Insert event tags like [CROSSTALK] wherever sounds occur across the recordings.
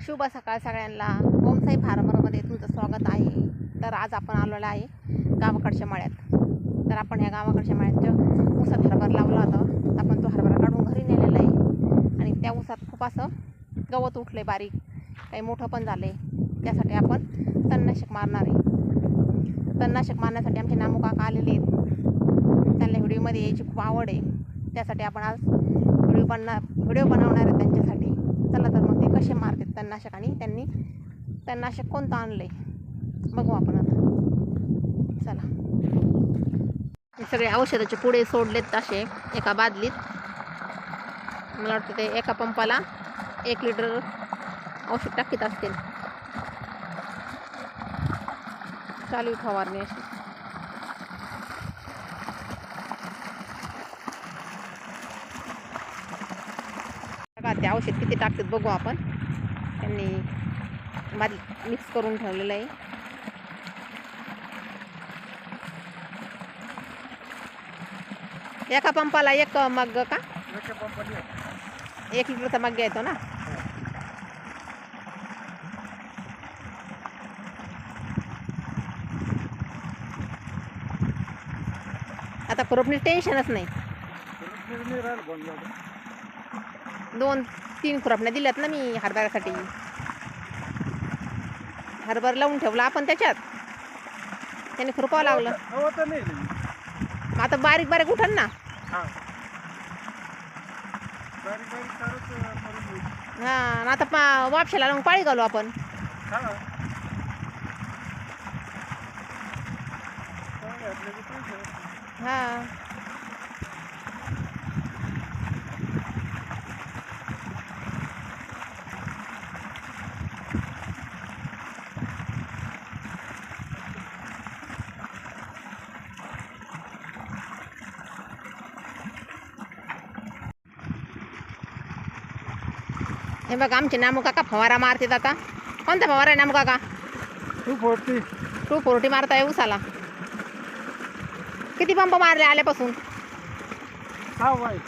शुभ सकाळ सगळ्यांना. ओमसाई फार्मरमध्ये तुमचं स्वागत आहे. तर आज आपण आलेलो आहे गावाकडच्या मळ्यात. तर आपण ह्या गावाकडच्या मळ्यात ऊसात हरभरा लावला होता तर आपण तो हरभरा काढून घरी नेलेला आहे. आणि त्या ऊसात खूप असं गवत उठलं आहे बारीक. काही मोठं पण झालं आहे त्यासाठी आपण तणनाशक मारणार आहे. तणनाशक मारण्यासाठी आमचे नामू काका आलेले आहेत. त्यांना व्हिडिओमध्ये यायची खूप आवड आहे. त्यासाठी आपण आज व्हिडिओ बनणार व्हिडिओ बनवणार आहे त्यांच्यासाठी. चला तर मग ते कसे मारतात तणनाशक आणि त्यांनी तणनाशक कोणतं आणलं आहे बघू आपण आता. चला. सगळे औषधाचे पुढे सोडलेत असे एका बादलीत. मला वाटतं ते एका पंपाला एक लिटर औषध टाकीत असतील. चालू फवारणी अशी. बघा ते औषध किती टाकतात बघू आपण. त्यांनी बारीक मिक्स करून ठेवलेलं आहे. एका पंपाला एक मग का? एक लिटरचा मग येतो ना. आता खुरपणी टेन्शनच नाही. दोन तीन खुरपण्या दिल्यात ना मी हरभऱ्यासाठी. हरभर लावून ठेवला आपण त्याच्यात. त्याने खुरपावं लागलं मग आता बारीक बारीक उठन ना. हा. आता पा वापशाला मग पाळी घालू आपण. हा. हे बघा आमचे नामू काका फवारा मारतात आता. कोणता फवारा आहे नामू काका? Two forty. टू फोर्टी मारताय उसाला किती पंप मारले आल्यापासून? सहा आहे.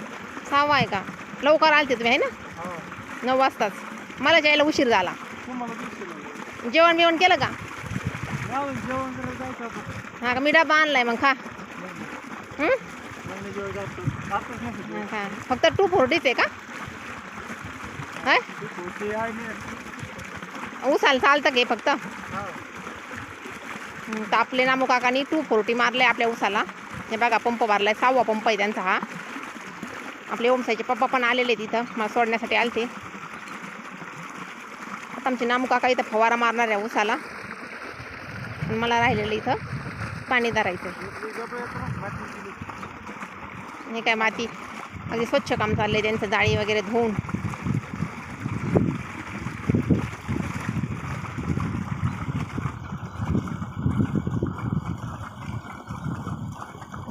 सहावा आहे का? लवकर आलते तुम्ही आहे ना? हा. नऊ वाजताच. मला जायला उशीर झाला. जेवण बिवण केलं का? हा का? मी डबा आणलाय मग हं? खा फक्त टू फोर्टीच आहे का? काय टू उसाला चालतं घे फक्त। तापले ना तर आपले नामू काकानी टू फोर्टी मारले आपल्या उसाला। हे बघा पंप मारलाय सहावा पंप आहे त्यांचा हा. आपले ओमसाईचे पप्पा पण आलेले तिथं मला सोडण्यासाठी आलते. आता आमचे नामू काका इथं फवारा मारणार आहे उसाला. मला राहिलेलं इथं पाणी धरायचं. हे काय माती. अगदी स्वच्छ काम चाललंय त्यांचं जाळी वगैरे धुवून.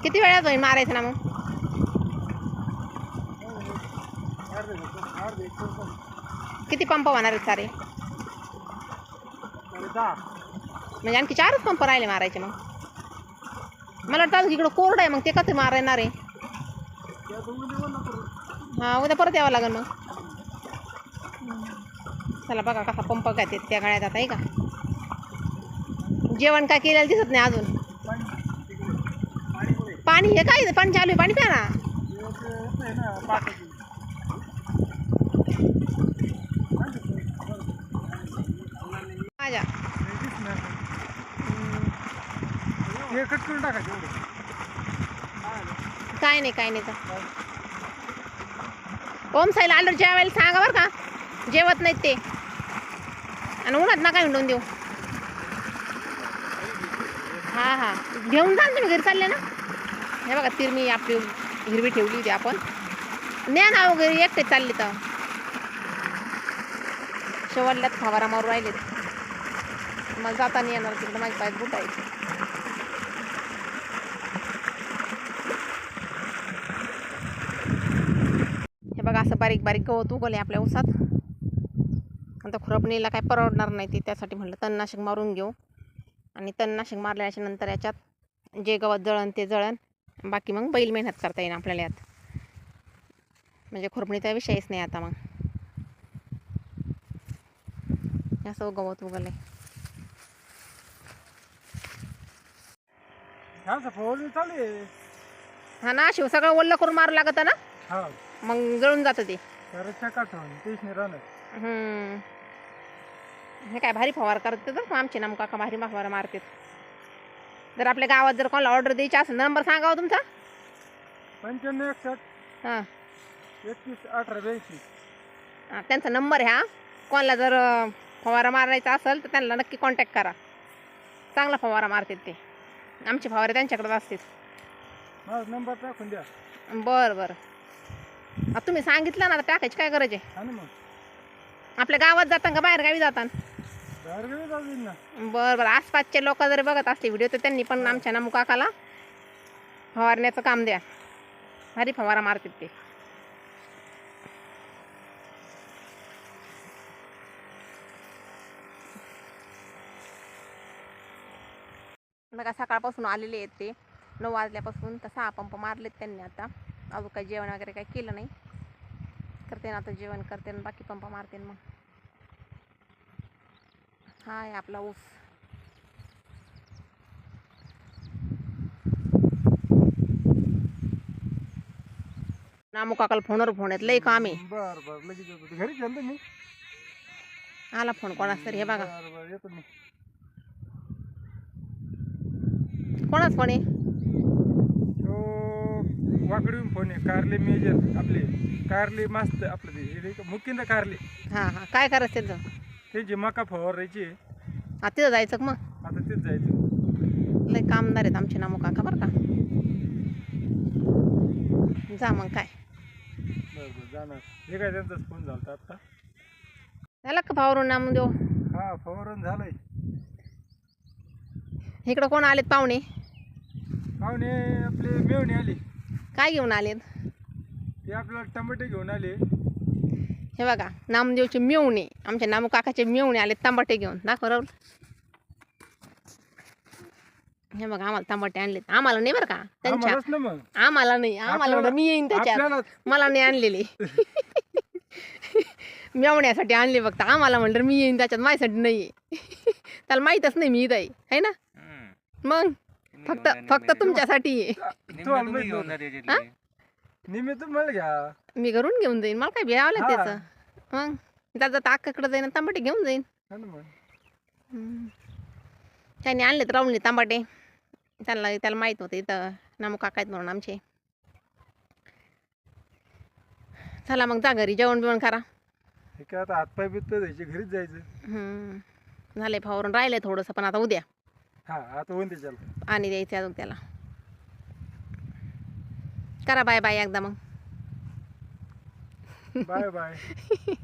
किती वेळात होईल मारायचं ना मग? किती पंप होणार आहेत सारे? म्हणजे आणखी चारच पंप राहिले मारायचे मग. मला वाटतं इकडं कोरडं आहे मग ते कसं मारणार आहे? हां उद्या परत यावं लागेल मग. चला बघा कसा पंप काय ते त्या गाड्यात आता आहे का? जेवण काय केलेलं दिसत नाही अजून. पाणी हे काय पाणी चालू आहे पाणी प्या ना. ना. माझ्या काय नाही काय नाही तर. ओम साईला आलं जेवायला सांगा बरं का. जेवत नाहीत ते. आणि उन्हात नका हिंडून देऊ. हां हां. घेऊन जा ना तुम्ही घरी चालले ना. हे बघा तिरमी आपली हिरवी ठेवली होती आपण. न्या ना वगैरे एकटे चालले तर. शेवटल्यात फवारा मारू राहिलेत मग जाताना येणार तिकडं माझ्या पायात बुटायचे हे बघा असं बारीक बारीक गवत उगवले आपल्या ऊसात. आता खुरपणीला काय परवडणार नाही ते त्यासाठी म्हटलं तणनाशक मारून घेऊ. आणि तणनाशक मारल्याच्या नंतर याच्यात जे गवत जळण ते जळण बाकी मग बैल मेहनत करता येईल आपल्याला यात. म्हणजे खुरपणीचा विषयच नाही आता मग. असं गवत आहे. हा ना शिव सगळं ओल्लं करून मारू लागतं ना? हा. मग जळून जातं ते. हे काय भारी फवार करते तर आमचे नाम काका भारी फवारा मारतात. जर आपल्या गावात जर कोणाला ऑर्डर द्यायची असेल नंबर सांगावा तुमचा. पंच्याण्णव एकसष्ट. हां. एकतीस अठरा ब्याऐंशी. हा, त्यांचा नंबर ह्या कोणाला जर अं, फवारा मारायचा असेल तर त्यांना नक्की कॉन्टॅक्ट करा. चांगला फवारा मारतात ते. आमचे फवारे त्यांच्याकडे असतात माझा नंबर टाकून द्या. बरं बरं. आता तुम्ही सांगितलं ना आता टाकायची काय गरज आहे? मग. आपल्या गावात जाता का बाहेर गावी जाता बरं बरं. आसपासचे लोक जर बघत असले व्हिडिओ तर त्यांनी पण आमच्या नामू काकाला फवारण्याचं काम द्या. भारी फवारा मारतात ते. बघा सकाळपासून आलेले आहेत ते. नऊ वाजल्यापासून तर सहा पंप मारलेत त्यांनी आता. अजून काही जेवण वगैरे काही केलं नाही. करते ना आता जेवण करते ना बाकी पंप मारते मग. हा आहे आपला ऊस नामू काकाला फोनवर फोन येत लय काम. आहे बर बर लगेच येतो. घरीच आहे ना तुम्ही? आला फोन कोणाच तरी हे बघा. बर बर येतो मी. कोणाच फोन आहे? तो वाकडीहून फोन आहे. कारले मेजर आपले. कारले मस्त आपलं ते मुकिंद कारले. हां हां. काय करायचं त्याचं? त्यांची मका फवारायची. आहे. हा तिथं जायचं का मग? आता तेच जायचं. लय कामदार आहेत आमचे नामू काका बरं का. जा मग काय. बरं बरं जाणार हे काय त्यांचाच फोन झाला आत्ता? झालं का पावरून नामू देऊ? हा फवारून झालंय. इकडं कोण आलेत पाहुणे? पाहुणे आपले मेवणे आले. काय घेऊन आलेत? ते आपल्याला टमाटे घेऊन आले. हे बघा नामदेवचे मेवणे आमच्या नामू काकाचे मेवणे आले तांबाटे घेऊन. दाखव राहुल. हे बघा आम्हाला तांबाटे आणलेत. आम्हाला नाही बरं का त्यांच्या. आम्हाला नाही आम्हाला म्हणलं मी येईन त्याच्यात. मला नाही आणलेले. [LAUGHS] मेवण्यासाठी आणले फक्त. आम्हाला म्हणलं मी येईन त्याच्यात माझ्यासाठी नाही त्याला माहीतच नाही मी इथं आहे. है ना? मग? फक्त फक्त तुमच्यासाठी. आहे हा? घ्या. मी घरून घेऊन जाईन. मला काय भ्यावं. लागतं त्याचं? मग? त्याचा ताकाकडे जाईन आणि तांबाटे घेऊन जाईन. हा ना मग. हम्म. त्याने आणलेत राहुलने तांबाटे. त्याला त्याला माहीत होतं इथं नामू काका आहेत म्हणून आमचे. चला मग जा घरी जेवण बिवण करा. हे काय आता हातपाय द्यायचे घरीच जायचं? हम्म. झाले फावरून राहिलंय थोडंसं पण आता उद्या. हा आता होऊन त्याच्याला पाणी द्यायचं अजून त्याला. करा बाय बाय एकदा मग. Bye bye [LAUGHS]